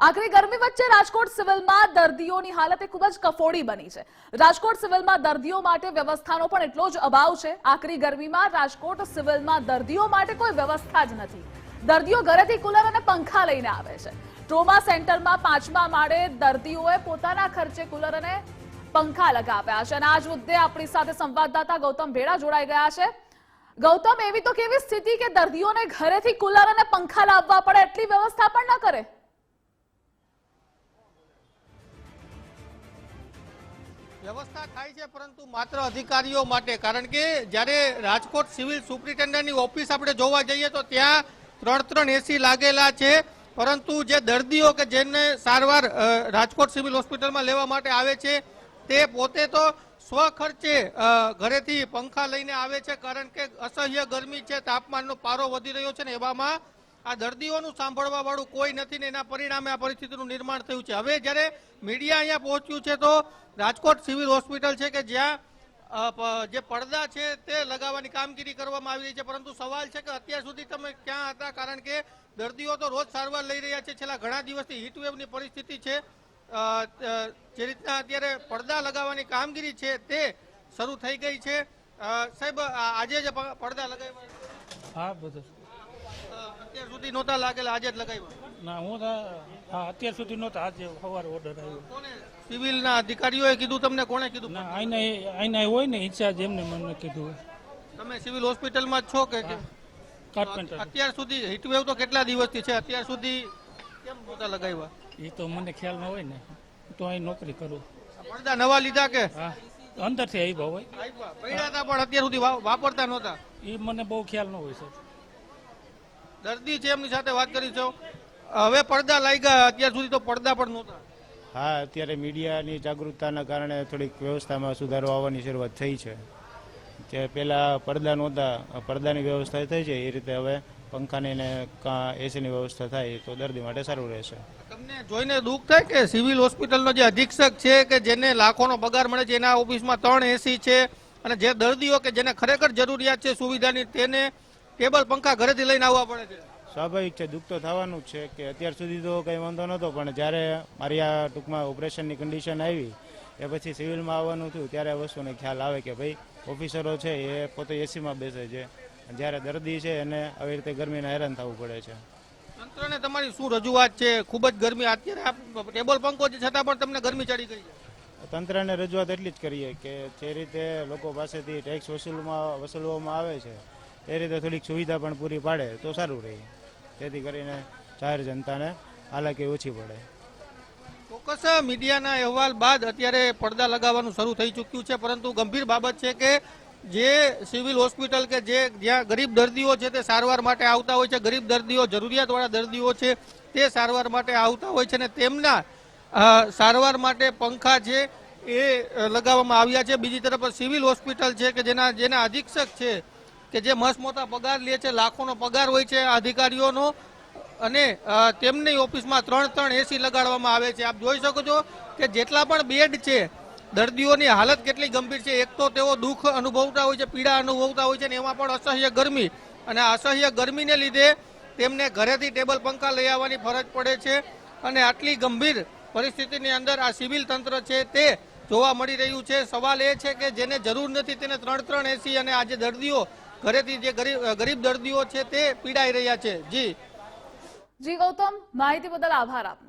આખરી ગરમી વચ્ચે રાજકોટ સિવિલમાં દર્દીઓની હાલત ખૂબ જ કફોડી બની છે. રાજકોટ સિવિલમાં દર્દીઓ માટે વ્યવસ્થાનો પણ એટલો જ અભાવ છે. આખરી ગરમીમાં રાજકોટ સિવિલમાં દર્દીઓ માટે કોઈ વ્યવસ્થા જ નથી. દર્દીઓ ઘરેથી કુલર અને પંખા લઈને આવે છે. ટ્રોમા સેન્ટરમાં પાંચમા માળે દર્દીઓએ પોતાના ખર્ચે કુલર અને પંખા લગાવ્યા છે. અને આ જ મુદ્દે આપણી સાથે સંવાદદાતા ગૌતમ ભેડા જોડાઈ ગયા છે. ગૌતમ, એવી તો કેવી સ્થિતિ કે દર્દીઓને ઘરેથી કુલર અને પંખા લાવવા પડે, એટલી વ્યવસ્થા પણ ન કરે? વ્યવસ્થા થાય છે, પરંતુ માત્ર અધિકારીઓ માટે. કારણ કે જ્યારે રાજકોટ સિવિલ સુપ્રિન્ટેન્ડન્ટની ઓફિસ આપણે જોવા જઈએ તો ત્યાં ત્રણ ત્રણ એસી લાગેલા છે. પરંતુ જે દર્દીઓ કે જેને સારવાર રાજકોટ સિવિલ હોસ્પિટલમાં લેવા માટે આવે છે, તે પોતે તો સ્વખર્ચે ઘરેથી પંખા લઈને આવે છે, કારણ કે અસહ્ય ગરમી છે, તાપમાનનો પારો વધી રહ્યો છે ને એવામાં આ દર્દીઓનું સાંભળવા વાળું કોઈ નથી ને એના પરિણામે આ પરિસ્થિતિનું નિર્માણ થયું છે. હવે જ્યારે મીડિયા અહીંયા પહોંચ્યું છે તો રાજકોટ સિવિલ હોસ્પિટલ છે કે જ્યાં જે પડદા છે તે લગાવવાની કામગીરી કરવામાં આવી રહી છે. પરંતુ સવાલ છે કે અત્યાર સુધી તમે ક્યાં હતા? કારણ કે દર્દીઓ તો રોજ સારવાર લઈ રહ્યા છે. છેલ્લા ઘણા દિવસથી હીટવેવની પરિસ્થિતિ છે. જે રીતના અત્યારે પડદા લગાવવાની કામગીરી છે તે શરૂ થઈ ગઈ છે. સાહેબ આજે જ પડદા લગાવ્યા હા, બધું. અત્યાર સુધી નહોતા લાગેલા આજે જ લગાવ્યા? ના હું તો હા અત્યાર સુધી નહોતા આજે સવારે ઓર્ડર આવ્યો. કોને? સિવિલના અધિકારીઓએ કીધું તમને કોણે કીધું? ના આઈને આઈને હોય ને ઇન્ચાર્જ એમને મને કીધું તમે સિવિલ હોસ્પિટલમાં જ છો કે કે- કાર્પેન્ટર અત્યાર સુધી હીટવેવ તો કેટલા દિવસથી છે? અત્યાર સુધી કેમ નહોતા લગાવ્યા? એ તો મને ખ્યાલ ન હોય ને. હું તો અહીં નોકરી કરું. આ પડદા નવા લીધા કે? હા અંદરથી આવ્યા હોય. આપ્યા. પડ્યા હતા પણ અત્યાર સુધી વા- વાપરતા નહોતા. એ મને બહુ ખ્યાલ ન હોય સર દર્દી છે એમની સાથે વાત કરી છો. હવે પડદા લાગ્યા અત્યાર સુધી તો પડદા પણ નહોતા. હા અત્યારે મીડિયાની જાગૃતતાના કારણે થોડીક વ્યવસ્થામાં સુધારો આવવાની શરૂઆત થઈ છે. જે પહેલાં પડદા નહોતા પડદાની વ્યવસ્થા થઈ છે એ રીતે હવે પંખાની ને એસીની વ્યવસ્થા થાય તો દર્દી માટે સારું રહેશે. તમને જોઈને દુઃખ થાય કે સિવિલ હોસ્પિટલનો જે અધિક્ષક છે કે જેને લાખોનો પગાર મળે છે એના ઓફિસમાં ત્રણ એસી છે અને જે દર્દીઓ કે જેને ખરેખર જરૂરિયાત છે સુવિધાની તેને ટેબલ પંખા ઘરેથી લઈને આવવા પડે છે. સ્વાભાવિક છે દુઃખ તો થવાનું જ છે કે અત્યાર સુધી તો કંઈ વાંધો નહોતો પણ જ્યારે મારી આ ટૂંકમાં ઓપરેશનની કન્ડિશન આવી એ પછી સિવિલમાં આવવાનું થયું ત્યારે આ વસ્તુને ખ્યાલ આવે કે ભાઈ ઓફિસરો છે એ પોતે એસીમાં બેસે છે. જ્યારે દર્દી છે એને આવી રીતે ગરમીને હેરાન થવું પડે છે. તંત્રને તમારી શું રજૂઆત છે? ખૂબ જ ગરમી. અત્યારે આ ટેબલ પંખો છે છતાં પણ તમને ગરમી ચડી ગઈ છે. તંત્રને રજૂઆત એટલી જ કરીએ કે જે રીતે લોકો પાસેથી ટેક્સ વસૂલમાં વસૂલવામાં આવે છે એ રીતે થોડીક સુવિધા પણ પૂરી પાડે તો સારું રહે. જેથી કરીને જાહેર જનતાને હાલાકી ઓછી પડે. ચોક્કસ, મીડિયાના અહેવાલ બાદ અત્યારે પડદા લગાવવાનું શરૂ થઈ ચૂક્યું છે, પરંતુ ગંભીર બાબત છે કે જે સિવિલ હોસ્પિટલ કે જે જ્યાં ગરીબ દર્દીઓ છે તે સારવાર માટે આવતા હોય છે, ગરીબ દર્દીઓ, જરૂરિયાતવાળા દર્દીઓ છે તે સારવાર માટે આવતા હોય છે અને તેમના સારવાર માટે પંખા છે એ લગાવવામાં આવ્યા છે. બીજી તરફ સિવિલ હોસ્પિટલ છે કે જેના જેના અધિક્ષક છે કે જે મસ્ત મોટા પગાર લે છે, લાખોનો પગાર હોય છે અધિકારીઓનો, અને તેમની ઓફિસમાં ત્રણ ત્રણ એસી લગાડવામાં આવે છે. આપ જોઈ શકો છો કે જેટલા પણ બેડ છે, દર્દીઓની હાલત કેટલી ગંભીર છે. એક તો તેઓ દુઃખ અનુભવતા હોય છે, પીડા અનુભવતા હોય છે, ને એમાં પણ અસહ્ય ગરમી. અને અસહ્ય ગરમીને લીધે તેમને ઘરેથી ટેબલ પંખા લઈ આવવાની ફરજ પડે છે. અને આટલી ગંભીર પરિસ્થિતિની અંદર આ સિવિલ તંત્ર છે તે જોવા મળી રહ્યું છે. સવાલ એ છે કે જેને જરૂર નથી તેને ત્રણ ત્રણ એસી અને આજે દર્દીઓ ઘરેથી જે ગરીબ દર્દીઓ છે તે પીડાઈ રહ્યા છે. જી. જી, ગૌતમ, માહિતી બદલ આભાર આપનો.